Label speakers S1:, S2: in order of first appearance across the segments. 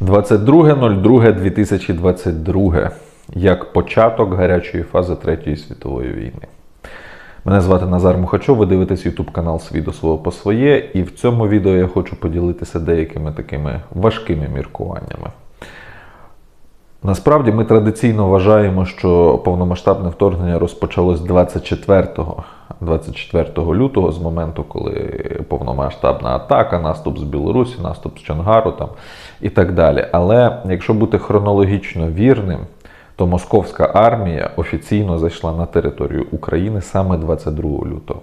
S1: 22.02.2022 як початок гарячої фази Третьої світової війни. Мене звати Назар Мухачов, ви дивитесь YouTube канал Свій до свого по своє, і в цьому відео я хочу поділитися деякими такими важкими міркуваннями. Насправді ми традиційно вважаємо, що повномасштабне вторгнення розпочалось 24, 24 лютого, з моменту, коли повномасштабна атака, наступ з Білорусі, наступ з Чонгару там, і так далі. Але якщо бути хронологічно вірним, то московська армія офіційно зайшла на територію України саме 22 лютого.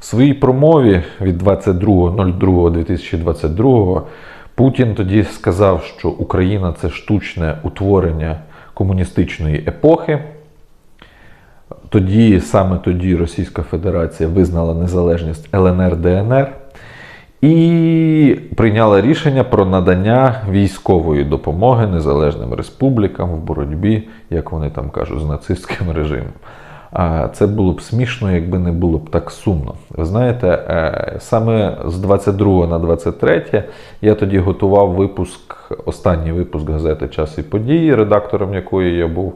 S1: В своїй промові від 22.02.2022 Путін тоді сказав, що Україна це штучне утворення комуністичної епохи. Тоді, саме тоді Російська Федерація визнала незалежність ЛНР ДНР і прийняла рішення про надання військової допомоги незалежним республікам в боротьбі, як вони там кажуть, з нацистським режимом. А Це було б смішно, якби не було б так сумно. Ви знаєте, е, саме з 22 на 23 я тоді готував випуск, останній випуск газети Час і події, редактором якої я був.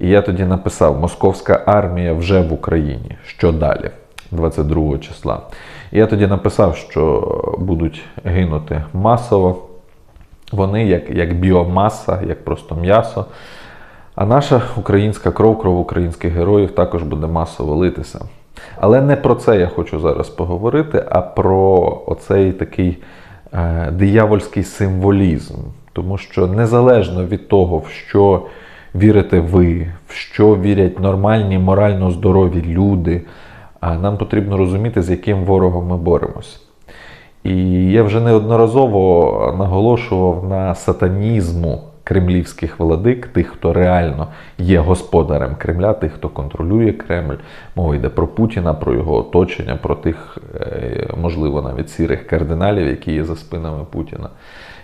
S1: І я тоді написав: Московська армія вже в Україні. Що далі? 22 числа. І я тоді написав, що будуть гинути масово. Вони як, як біомаса, як просто м'ясо. А наша українська кров, кров українських героїв також буде масово литися. Але не про це я хочу зараз поговорити, а про оцей такий е, диявольський символізм. Тому що незалежно від того, в що вірите ви, в що вірять нормальні, морально здорові люди, нам потрібно розуміти, з яким ворогом ми боремось. І я вже неодноразово наголошував на сатанізму кремлівських владик, тих, хто реально є господарем Кремля, тих, хто контролює Кремль. Мова йде про Путіна, про його оточення, про тих, е, можливо, навіть сірих кардиналів, які є за спинами Путіна.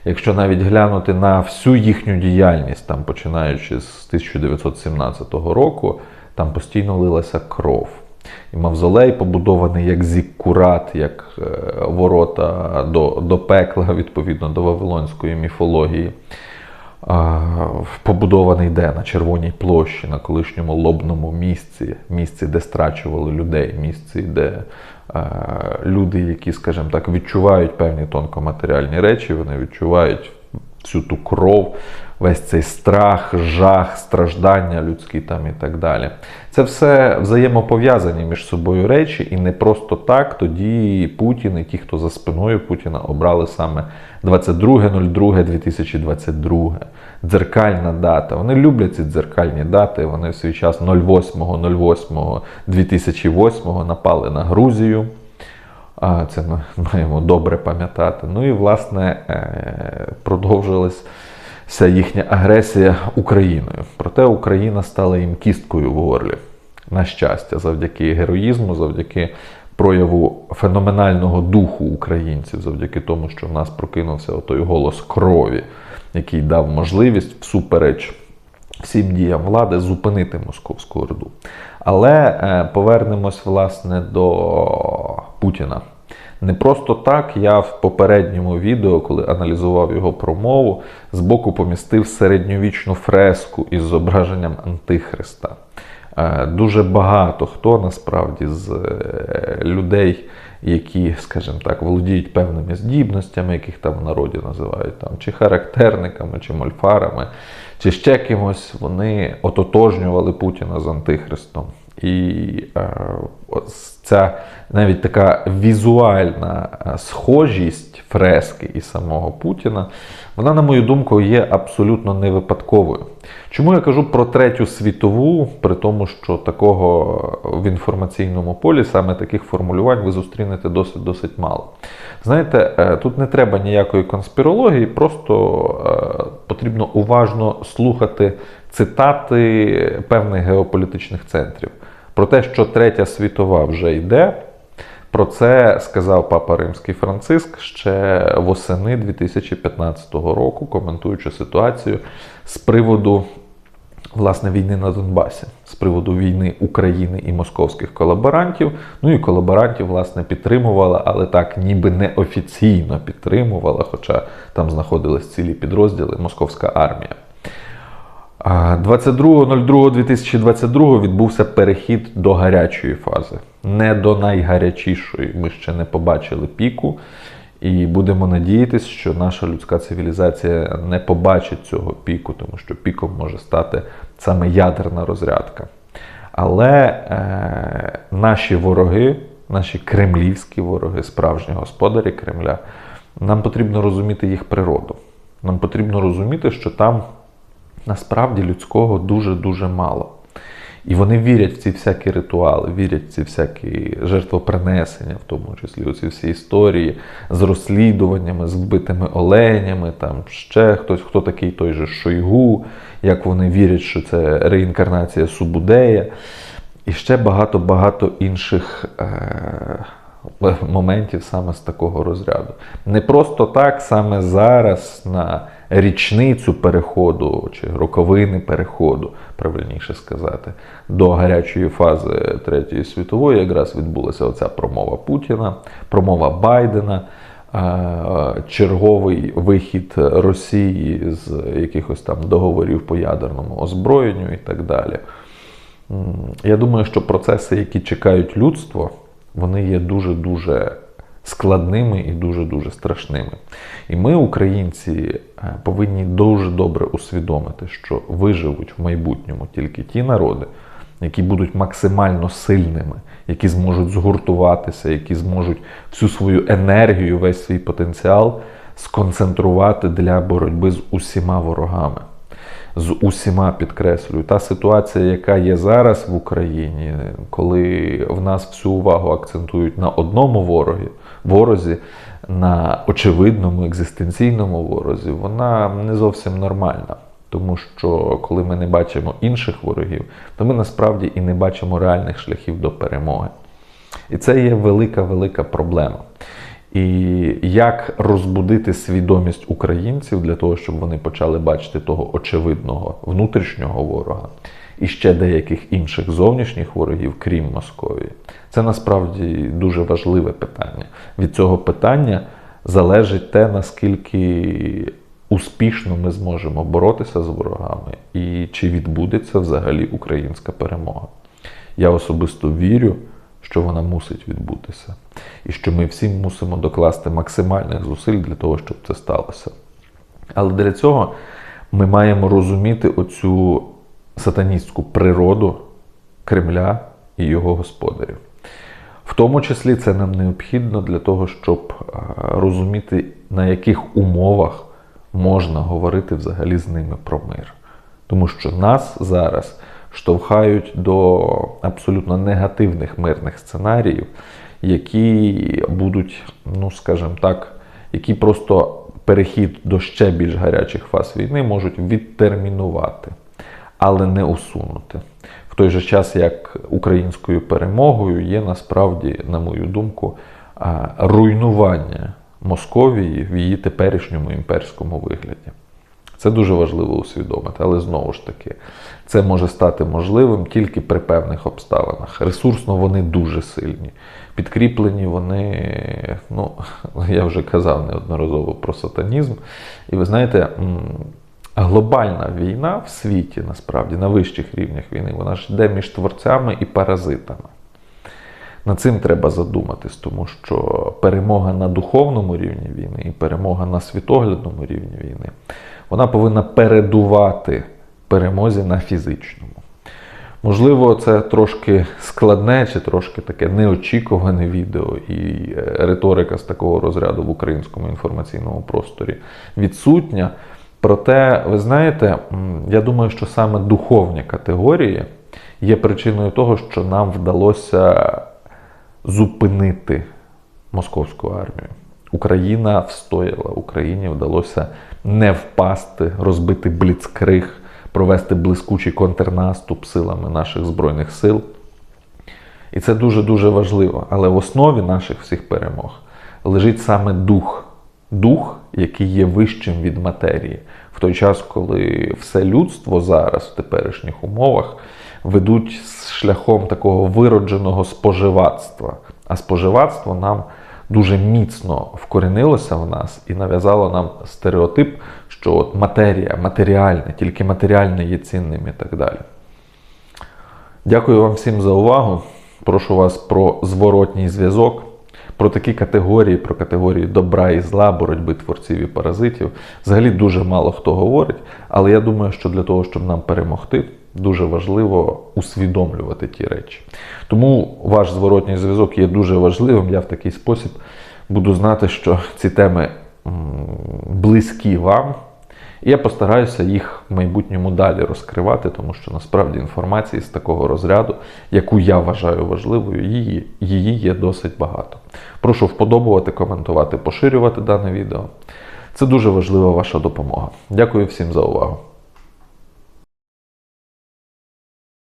S1: Якщо навіть глянути на всю їхню діяльність, там починаючи з 1917 року, там постійно лилася кров. І мавзолей побудований як зіккурат, як е, ворота до, до пекла, відповідно до Вавилонської міфології. Побудований де на Червоній площі, на колишньому лобному місці, місці, де страчували людей, місці, де люди, які, скажімо так, відчувають певні тонкоматеріальні речі, вони відчувають всю ту кров, весь цей страх, жах, страждання людські там і так далі. Це все взаємопов'язані між собою речі, і не просто так тоді Путін і ті, хто за спиною Путіна, обрали саме 22.02.2022. Дзеркальна дата. Вони люблять ці дзеркальні дати. Вони в свій час 08.08.2008 напали на Грузію. Це ми маємо добре пам'ятати. Ну і, власне, е, продовжилась вся їхня агресія Україною. Проте Україна стала їм кісткою в горлі. На щастя, завдяки героїзму, завдяки прояву феноменального духу українців, завдяки тому, що в нас прокинувся той голос крові, який дав можливість всупереч всім діям влади зупинити московську орду. Але е, повернемось власне до Путіна. Не просто так я в попередньому відео, коли аналізував його промову, збоку помістив середньовічну фреску із зображенням Антихриста. Е, дуже багато хто насправді з е, людей, які, скажімо так, володіють певними здібностями, яких там в народі називають там, чи характерниками, чи мольфарами, чи ще кимось, вони ототожнювали Путіна з Антихристом. І е, ця навіть така візуальна схожість фрески і самого Путіна, вона, на мою думку, є абсолютно не випадковою. Чому я кажу про третю світову, при тому, що такого в інформаційному полі саме таких формулювань ви зустрінете досить досить мало. Знаєте, е, тут не треба ніякої конспірології, просто е, потрібно уважно слухати цитати певних геополітичних центрів. Про те, що Третя світова вже йде, про це сказав Папа Римський Франциск ще восени 2015 року, коментуючи ситуацію з приводу власне війни на Донбасі з приводу війни України і московських колаборантів. Ну і колаборантів, власне, підтримувала, але так ніби неофіційно підтримувала, хоча там знаходились цілі підрозділи Московська армія. А 22.02.2022 відбувся перехід до гарячої фази, не до найгарячішої. Ми ще не побачили піку, і будемо надіятися, що наша людська цивілізація не побачить цього піку, тому що піком може стати саме ядерна розрядка. Але е, наші вороги, наші кремлівські вороги, справжні господарі Кремля, нам потрібно розуміти їх природу. Нам потрібно розуміти, що там насправді людського дуже-дуже мало. І вони вірять в ці всякі ритуали, вірять в ці всякі жертвопринесення, в тому числі у ці всі історії з розслідуваннями, з вбитими оленями, там ще хтось, хто такий той же Шойгу, як вони вірять, що це реінкарнація Субудея. І ще багато-багато інших е- моментів саме з такого розряду. Не просто так, саме зараз на річницю переходу чи роковини переходу, правильніше сказати, до гарячої фази Третьої світової якраз відбулася оця промова Путіна, промова Байдена. е, Черговий вихід Росії з якихось там договорів по ядерному озброєнню і так далі. Я думаю, що процеси, які чекають людство, вони є дуже-дуже складними і дуже-дуже страшними. І ми, українці, е, повинні дуже добре усвідомити, що виживуть в майбутньому тільки ті народи, які будуть максимально сильними, які зможуть згуртуватися, які зможуть всю свою енергію, весь свій потенціал сконцентрувати для боротьби з усіма ворогами з усіма підкреслюю. Та ситуація, яка є зараз в Україні, коли в нас всю увагу акцентують на одному ворогі, ворозі, на очевидному екзистенційному ворозі, вона не зовсім нормальна. Тому що коли ми не бачимо інших ворогів, то ми насправді і не бачимо реальних шляхів до перемоги. І це є велика-велика проблема. І як розбудити свідомість українців для того, щоб вони почали бачити того очевидного внутрішнього ворога і ще деяких інших зовнішніх ворогів, крім Московії, це насправді дуже важливе питання. Від цього питання залежить те, наскільки успішно ми зможемо боротися з ворогами, і чи відбудеться взагалі українська перемога. Я особисто вірю що вона мусить відбутися. І що ми всі мусимо докласти максимальних зусиль для того, щоб це сталося. Але для цього ми маємо розуміти оцю сатаністську природу Кремля і його господарів. В тому числі це нам необхідно для того, щоб розуміти, на яких умовах можна говорити взагалі з ними про мир. Тому що нас зараз штовхають до абсолютно негативних мирних сценаріїв, які будуть, ну скажімо так, які просто перехід до ще більш гарячих фаз війни можуть відтермінувати, але не усунути. В той же час, як українською перемогою є насправді, на мою думку, руйнування Московії в її теперішньому імперському вигляді. Це дуже важливо усвідомити, але знову ж таки, це може стати можливим тільки при певних обставинах. Ресурсно вони дуже сильні. Підкріплені вони, ну, я вже казав неодноразово про сатанізм. І ви знаєте, глобальна війна в світі, насправді, на вищих рівнях війни, вона ж йде між творцями і паразитами. Над цим треба задуматись, тому що перемога на духовному рівні війни і перемога на світоглядному рівні війни вона повинна передувати перемозі на фізичному. Можливо, це трошки складне чи трошки таке неочікуване відео, і е, риторика з такого розряду в українському інформаційному просторі відсутня. Проте, ви знаєте, я думаю, що саме духовні категорії є причиною того, що нам вдалося зупинити московську армію. Україна встояла, Україні вдалося не впасти, розбити бліцкриг, провести блискучий контрнаступ силами наших Збройних сил. І це дуже-дуже важливо. Але в основі наших всіх перемог лежить саме дух, дух який є вищим від матерії, в той час, коли все людство зараз в теперішніх умовах ведуть шляхом такого виродженого споживацтва. А споживацтво нам дуже міцно вкорінилося в нас і нав'язало нам стереотип, що от матерія, матеріальне, тільки матеріальне є цінним і так далі. Дякую вам всім за увагу. Прошу вас про зворотній зв'язок, про такі категорії, про категорії добра і зла, боротьби творців і паразитів. Взагалі дуже мало хто говорить, але я думаю, що для того, щоб нам перемогти, дуже важливо усвідомлювати ті речі. Тому ваш зворотній зв'язок є дуже важливим. Я в такий спосіб буду знати, що ці теми близькі вам. І я постараюся їх в майбутньому далі розкривати, тому що насправді інформації з такого розряду, яку я вважаю важливою, її, її є досить багато. Прошу вподобувати, коментувати, поширювати дане відео. Це дуже важлива ваша допомога. Дякую всім за увагу.